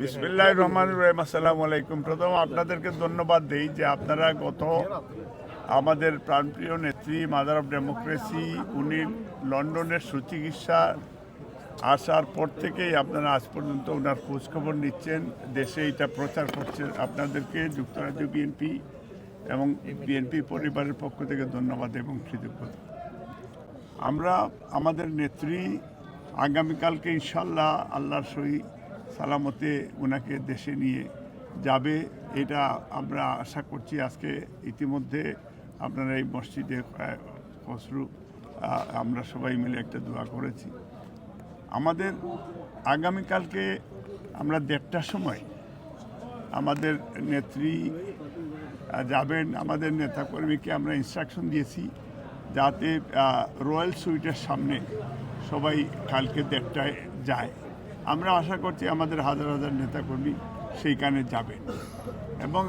বিসমিল্লাহ রহমান রহিম আসসালামু আলাইকুম। প্রথম আপনাদেরকে ধন্যবাদ দিই যে আপনারা গত আমাদের প্রাণপ্রিয় নেত্রী মাদার অফ ডেমোক্রেসি উনি লন্ডনের সুচিকিৎসা আসার পর থেকেই আপনারা আজ পর্যন্ত ওনার খোঁজখবর নিচ্ছেন। দেশে এটা প্রচার করছেন আপনাদেরকে যুক্তরাজ্য বিএনপি এবং বিএনপি পরিবারের পক্ষ থেকে ধন্যবাদ এবং কৃতজ্ঞতা। আমরা আমাদের নেত্রী আগামীকালকে ইনশাল্লাহ আল্লাহর সহি সালামতে ওনাকে দেশে নিয়ে যাবে, এটা আমরা আশা করছি আজকে ইতিমধ্যে আপনারা এই মসজিদে খসরু আমরা সবাই মিলে একটা দোয়া করেছি। আমাদের আগামীকালকে আমরা দেড়টার সময় আমাদের নেত্রী যাবেন, আমাদের নেতাকর্মীকে আমরা ইনস্ট্রাকশন দিয়েছি যাতে রয়্যাল সুইটের সামনে সবাই কালকে দেড়টায় যায়। আমরা আশা করছি আমাদের হাজার হাজার নেতাকর্মী সেইখানে যাবেন এবং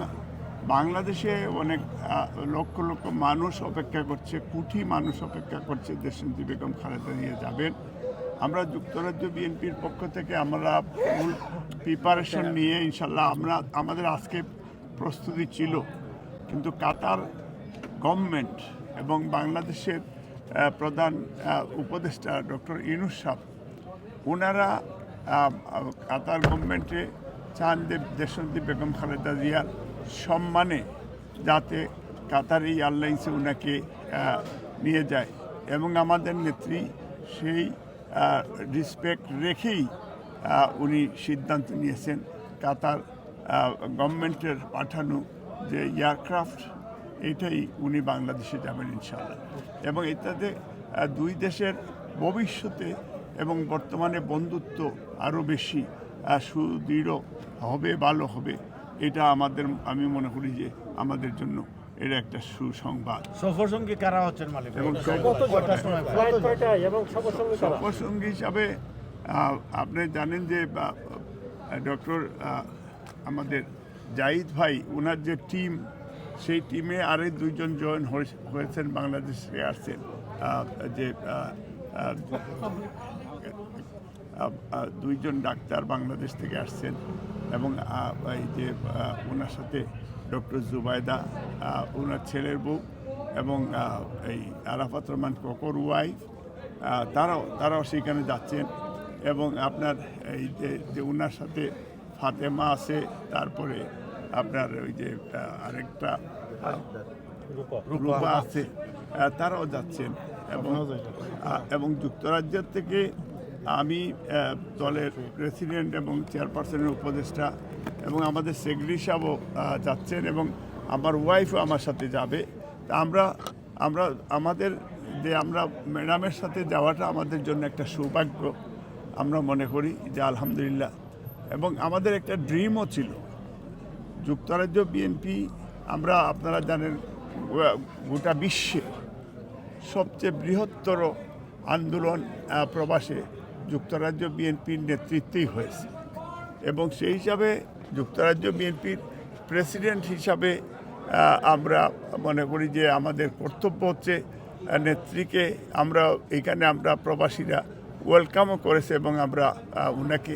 বাংলাদেশে অনেক লক্ষ লক্ষ মানুষ অপেক্ষা করছে, কোটি মানুষ অপেক্ষা করছে দেশনীতি বেগম খালেদা দিয়ে যাবেন। আমরা যুক্তরাজ্য বিএনপির পক্ষ থেকে আমরা ফুল প্রিপারেশন নিয়ে ইনশাল্লাহ আমরা, আমাদের আজকে প্রস্তুতি ছিল। কিন্তু কাতার গভর্নমেন্ট এবং বাংলাদেশের প্রধান উপদেষ্টা ডক্টর ইনুস সাহ ওনারা কাতার গভর্নমেন্টে চান যে দেশনদী বেগম খালেদা জিয়ার সম্মানে যাতে কাতার এই এয়ারলাইন্সে ওনাকে নিয়ে যায়। এবং আমাদের নেত্রী সেই রিসপেক্ট রেখেই উনি সিদ্ধান্ত নিয়েছেন কাতার গভর্নমেন্টের পাঠানো যে এয়ারক্রাফট এটাই উনি বাংলাদেশে যাবেন ইনশাল্লাহ এবং এটাতে দুই দেশের ভবিষ্যতে এবং বর্তমানে বন্ধুত্ব আরও বেশি সুদৃঢ় হবে ভালো হবে এটা আমাদের আমি মনে করি যে আমাদের জন্য এটা একটা সুসংবাদ। সফর সঙ্গী কারা হচ্ছেন মালিক? সবার সঙ্গে হিসাবে আপনি জানেন যে ডক্টর আমাদের জাহিদ ভাই ওনার যে টিম সেই টিমে আরে দুইজন জয়েন হয়েছেন বাংলাদেশ আসছেন। যে দুইজন ডাক্তার বাংলাদেশ থেকে আসছেন এবং এই যে ওনার সাথে ডক্টর জুবায়দা ওনার ছেলের বউ এবং এই আরাফাত রহমান ককর ওয়াইফ আহ, তারাও তারাও সেখানে যাচ্ছেন এবং আপনার এই যে ওনার সাথে ফাতেমা আছে তারপরে আপনার ওই যে আরেকটা রূপা। আছে তারাও যাচ্ছেন। এবং এবং যুক্তরাজ্যের থেকে আমি দলের প্রেসিডেন্ট এবং চেয়ারপারসনের উপদেষ্টা এবং আমাদের সেক্রেটারি সাহেবও যাচ্ছেন এবং আমার ওয়াইফও আমার সাথে যাবে। তা আমরা আমরা আমাদের যে আমরা ম্যাডামের সাথে যাওয়াটা আমাদের জন্য একটা সৌভাগ্য। আমরা মনে করি যে আলহামদুলিল্লাহ। এবং আমাদের একটা ড্রিমও ছিল। যুক্তরাজ্য বিএনপি আমরা আপনারা জানেন গোটা বিশ্বে সবচেয়ে বৃহত্তর আন্দোলন প্রবাসে যুক্তরাজ্য বিএনপির নেতৃত্বেই হয়েছে। এবং সেই হিসাবে যুক্তরাজ্য বিএনপির প্রেসিডেন্ট হিসাবে আমরা মনে করি যে আমাদের কর্তব্য হচ্ছে নেত্রীকে আমরা, এখানে আমরা প্রবাসীরা ওয়েলকামও করেছে এবং আমরা ওনাকে